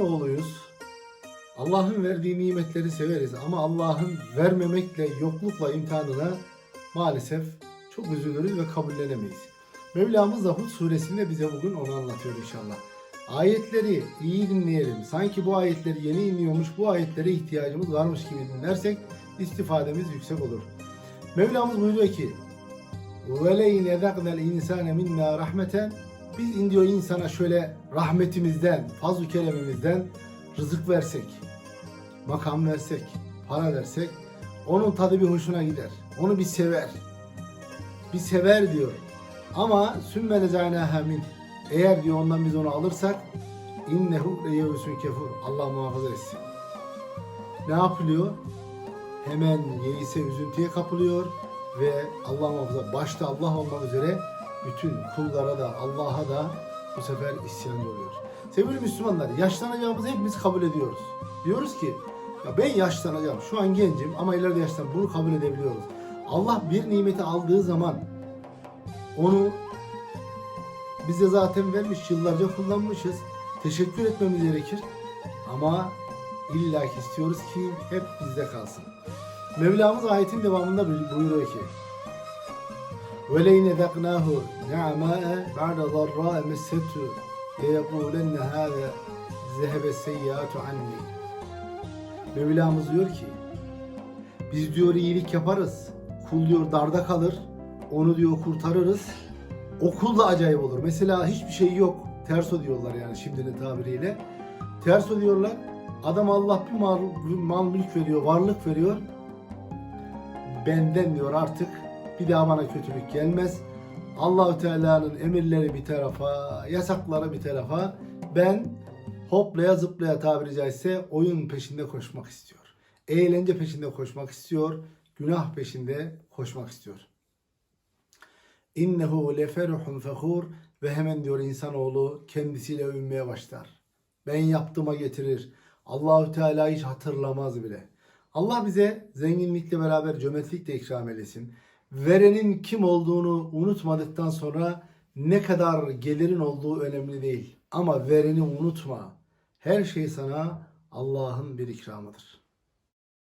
oğluyuz. Allah'ın verdiği nimetleri severiz ama Allah'ın vermemekle, yoklukla imtihanına maalesef çok üzülürüz ve kabullenemeyiz. Mevlamız da Hud suresinde bize bugün onu anlatıyor inşallah. Ayetleri iyi dinleyelim. Sanki bu ayetleri yeni iniyormuş, bu ayetlere ihtiyacımız varmış gibi dinlersek istifademiz yüksek olur. Mevlamız buyuruyor ki وَلَيْنَ ذَقْنَا الْاِنْسَانَ مِنَّا رَحْمَةً biz in insana şöyle rahmetimizden, fazl-ı keremimizden rızık versek, makam versek, para versek, onun tadı bir hoşuna gider. Onu bir sever. Bir sever diyor. Ama sümme nezâneha min. Eğer diyor ondan biz onu alırsak innehu leyevüsün kefur. Allah muhafaza etsin. Ne yapılıyor? Hemen yeise üzüntüye kapılıyor ve Allah muhafaza başta Allah olmak üzere bütün kullara da Allah'a da bu sefer isyancı oluyor. Sevgili Müslümanlar yaşlanacağımızı hepimiz kabul ediyoruz. Diyoruz ki ya ben yaşlanacağım şu an gencim ama ileride yaşlanacağım bunu kabul edebiliyoruz. Allah bir nimeti aldığı zaman onu bize zaten vermiş yıllarca kullanmışız. Teşekkür etmemiz gerekir. Ama illa ki istiyoruz ki hep bizde kalsın. Mevlamız ayetin devamında buyuruyor ki وَلَيْنَ ذَقْنَاهُ نَعْمَاءَ بَعْدَ ضَرَّاءَ مَسَّتُ لَيَقُولَنَّ هَذَا ذَهَبَ السَّيِّئَاتُ عَنِّي Mevlamız diyor ki biz diyor iyilik yaparız. Kul diyor darda kalır. Onu diyor kurtarırız. O kul da acayip olur. Mesela hiçbir şey yok. Terso diyorlar yani şimdinin tabiriyle. Terso diyorlar. Adam Allah bir mal, bir mal mülk veriyor, varlık veriyor. Benden diyor artık bir daha bana kötülük gelmez. Allahü Teala'nın emirleri bir tarafa, yasakları bir tarafa. Ben hoplaya zıplaya tabiri caizse oyun peşinde koşmak istiyor. Eğlence peşinde koşmak istiyor. Günah peşinde koşmak istiyor. İnnehu leferhun fehur ve hemen diyor insanoğlu kendisiyle övünmeye başlar. Ben yaptığıma getirir. Allahü Teala hiç hatırlamaz bile. Allah bize zenginlikle beraber cömertlikle ikram eylesin. Verenin kim olduğunu unutmadıktan sonra ne kadar gelirin olduğu önemli değil. Ama vereni unutma. Her şey sana Allah'ın bir ikramıdır.